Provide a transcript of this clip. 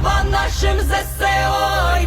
Слава нашим ЗСО й